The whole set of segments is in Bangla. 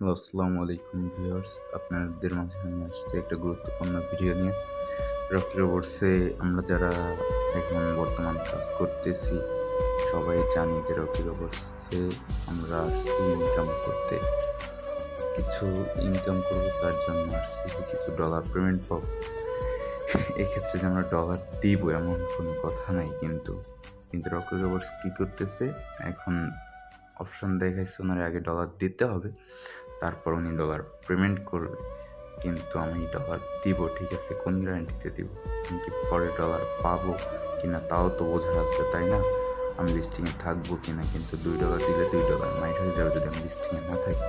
আসসালামু আলাইকুম ভিউয়ার্স, আপনাদের মাঝে আমি আসছি একটা গুরুত্বপূর্ণ ভিডিও নিয়ে। রকি রোবটসে আমরা যারা এখন বর্তমান কাজ করতেছি, সবাই জানি যে রকি রোবটসে আমরা আসছি ইনকাম করতে। কিছু ইনকাম করব, তার জন্য আসছি কিছু ডলার পেমেন্ট পাবো। এক্ষেত্রে যে আমরা ডলার দিব এমন কোনো কথা নাই কিন্তু কিন্তু রকি রোবটস কী করতেছে? এখন অপশন দেখাইছে ওনার আগে ডলার দিতে হবে। তারপর উনি ডলার পেমেন্ট করবে। কিন্তু আমি ডলার দিব, ঠিক আছে? কোন গ্যারান্টিতে দিব? আমি কি পরে ডলার পাবো কি না তাও তো বোঝার আছে, তাই না? আমি লিস্টিংয়ে থাকব কি না কিন্তু দুই ডলার দিলে দুই ডলার মাইট হয়ে যাবে যদি আমি লিস্টিংয়ে না থাকি।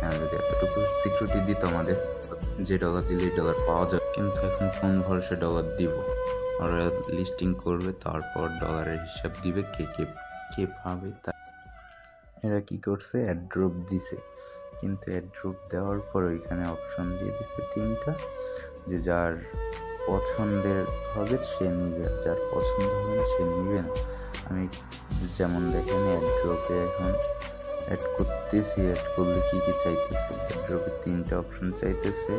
হ্যাঁ যদি এতটুকু সিকিউরিটি দিত আমাদের, যে ডলার দিলে ডলার পাওয়া যাবে। কিন্তু এখন কোন ভরসে ডলার দিব? ওরা লিস্টিং করবে, তারপর ডলারের হিসাব দিবে কে কে কে পাবে তা। এরা কি করছে? অ্যাড্রপ দিছে। কিন্তু অ্যাড্রপ দেওয়ার পর ওইখানে অপশন দিয়ে দিছে তিনটা, যে যার পছন্দের হবে সে নিবে, যার পছন্দ হবে না সে নিবে না। আমি যেমন দেখেন অ্যাড্রপে এখন অ্যাড করতেছি অ্যাড করলে কী কী চাইতেছে? অ্যাড্রপে তিনটা অপশন চাইতেছে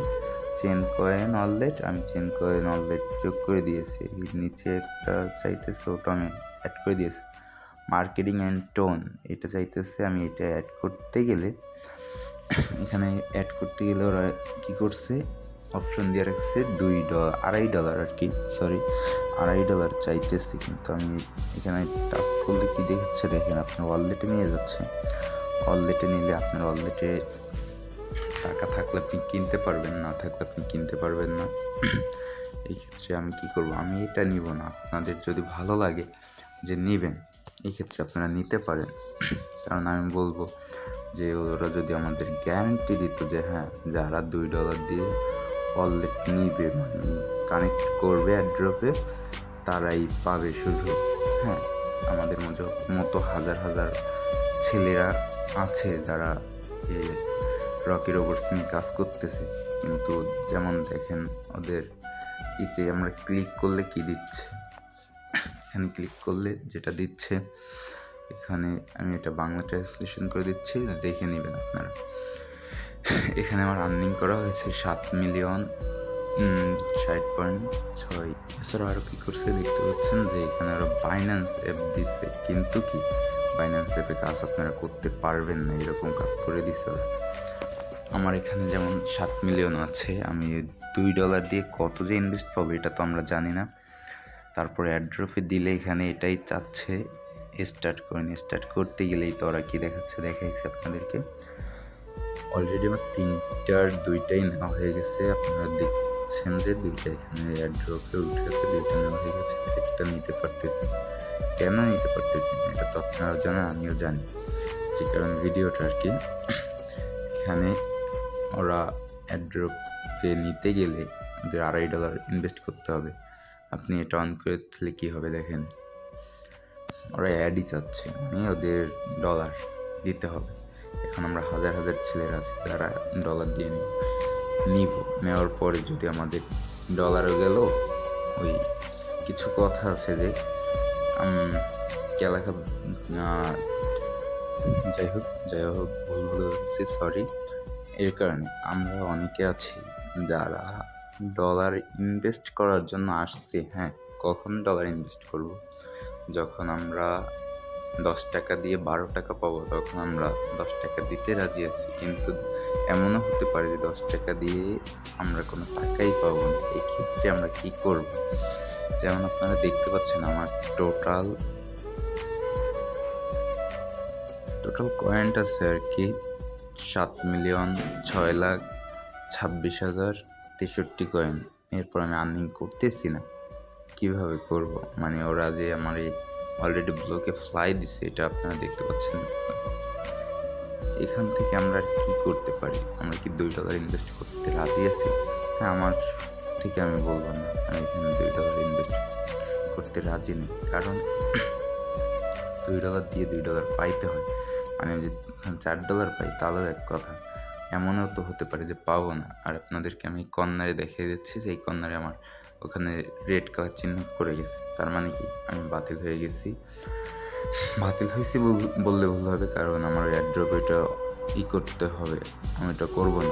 চেন কয়েন অললেট আমি চেন কয়েন অললেট যোগ করে দিয়েছি। নিচে একটা চাইতেছে, ওটা আমি অ্যাড করে দিয়েছি। মার্কেটিং অ্যান্ড টোন এটা চাইতেছে আমি এটা অ্যাড করতে গেলে এখানে অ্যাড করতে গেলে ওরা কী করছে? অপশন দিয়ে রাখছে দুই ডলার আড়াই ডলার আর কি সরি আড়াই ডলার চাইতেছে কিন্তু আমি এখানে টাচ করলে কী দেখাচ্ছে? দেখেন আপনার ওয়ালেটে নিয়ে যাচ্ছে। ওয়ালেটে নিলে আপনার ওয়ালেটে টাকা থাকলে আপনি কিনতে পারবেন, না থাকলে আপনি কিনতে পারবেন না। এই ক্ষেত্রে আমি কি করব? আমি এটা নিব না। আপনাদের যদি ভালো লাগে যে নেবেন, এই ক্ষেত্রে আপনারা নিতে পারেন। কারণ আমি বলব যে ওরা যদি আমাদের গ্যারান্টি দিত যে হ্যাঁ যারা দুই ডলার দিয়ে ওয়ালেট নিবে মানে কানেক্ট করবে অ্যাড্রপে তারাই পাবে শুধু। হ্যাঁ আমাদের মতো মতো হাজার হাজার ছেলেরা আছে যারা এই রকি রোবটস নিয়ে কাজ করতেছে। কিন্তু যেমন দেখেন ওদের ইতে আমরা ক্লিক করলে কি দিচ্ছে? এখানে ক্লিক করলে যেটা দিচ্ছে এখানে আমি এটা বাংলা ট্রান্সলেশন করে দিচ্ছি দেখে নেবেন আপনারা। এখানে আমার আর্নিং করা হয়েছে সাত মিলিয়ন ষাট পয়েন্ট ছয়। এছাড়া আরও কী করছে দেখতে পাচ্ছেন যে এখানে আরও বাইন্যান্স অ্যাপ দিছে। কিন্তু কি? বাইন্যান্স অ্যাপে কাজ আপনারা করতে পারবেন না, এরকম কাজ করে দিছে আমার এখানে যেমন সাত মিলিয়ন আছে, আমি দুই ডলার দিয়ে কত যে ইনভেস্ট পাবো এটা তো আমরা জানি না। তারপরে অ্যাড্রপে দিলে এখানে এটাই চাচ্ছে। স্টার্ট করেন স্টার্ট করতে গেলেই তো ওরা কী দেখাচ্ছে? দেখাইছে আপনাদেরকে। অলরেডি আমার তিনটার দুইটাই নেওয়া হয়ে গেছে। আপনারা দেখছেন যে দুইটা এখানে অ্যাড্রপে উঠে গেছে, দুইটা নেওয়া হয়ে গেছে। একটা নিতে পারতেছি। কেন নিতে পারতেছি না? এটা তো আপনারাও জানেন, আমিও জানি। যে কারণে ভিডিওটা আর কি। এখানে ওরা অ্যাড্রপে নিতে গেলে ওদের আড়াই ডলার ইনভেস্ট করতে হবে। আপনি এটা অন করে দিলে কী হবে দেখেন। ওরা অ্যাডই চাচ্ছে মানে ওদের ডলার দিতে হবে। এখন আমরা হাজার হাজার ছেলেরা আছি, যারা ডলার দিয়ে নিব। নিব, নেওয়ার পরে যদি আমাদের ডলারও গেল, ওই কিছু কথা আছে যে কেলাকা যাই হোক যাই হোক, ভুল ভুল হচ্ছে সরি এর কারণে আমরা অনেকে আছি যারা ডলার ইনভেস্ট করার জন্য আসছে হ্যাঁ কখন ডলার ইনভেস্ট করব? যখন আমরা দশ টাকা দিয়ে বারো টাকা পাবো, তখন আমরা দশ টাকা দিতে রাজি আছি। কিন্তু এমনও হতে পারে যে দশ টাকা দিয়ে আমরা কোনো টাকাই পাবো না। এই ক্ষেত্রে আমরা কি করব? যেমন আপনারা দেখতে পাচ্ছেন আমার টোটাল টোটাল কয়েন্ট আছে আর কি সাত মিলিয়ন ছয় লাখ ছাব্বিশ হাজার তেষট্টি কয়েন এরপর আমি আর্নিং করতেছি না। কীভাবে করব? মানে ওরা যে আমার এই অলরেডি ব্লকে ফ্লাই দিছে, এটা আপনারা দেখতে পাচ্ছেন। এখান থেকে আমরা কি করতে পারি? আমরা কি দুই ডলার ইনভেস্ট করতে রাজি আছি? হ্যাঁ আমার থেকে আমি বলব না। আমি এখানে দুই ডলার ইনভেস্ট করতে রাজি নেই। কারণ দুই ডলার দিয়ে দুই ডলার পাইতে হয়। মানে আমি যদি চার ডলার পাই, তাহলেও এক কথা। এমনও তো হতে পারে যে পাবো না। আর আপনাদেরকে আমি কর্নারে দেখিয়ে দিচ্ছি যে এই কর্নারে আমার ওখানে রেড কালার চিহ্ন করে গেছে। তার মানে কি? আমি বাতিল হয়ে গেছি। বাতিল হয়েছি বললে ভুল হবে, কারণ আমার অ্যাড্রপ এটা ই করতে হবে। আমি এটা করব না।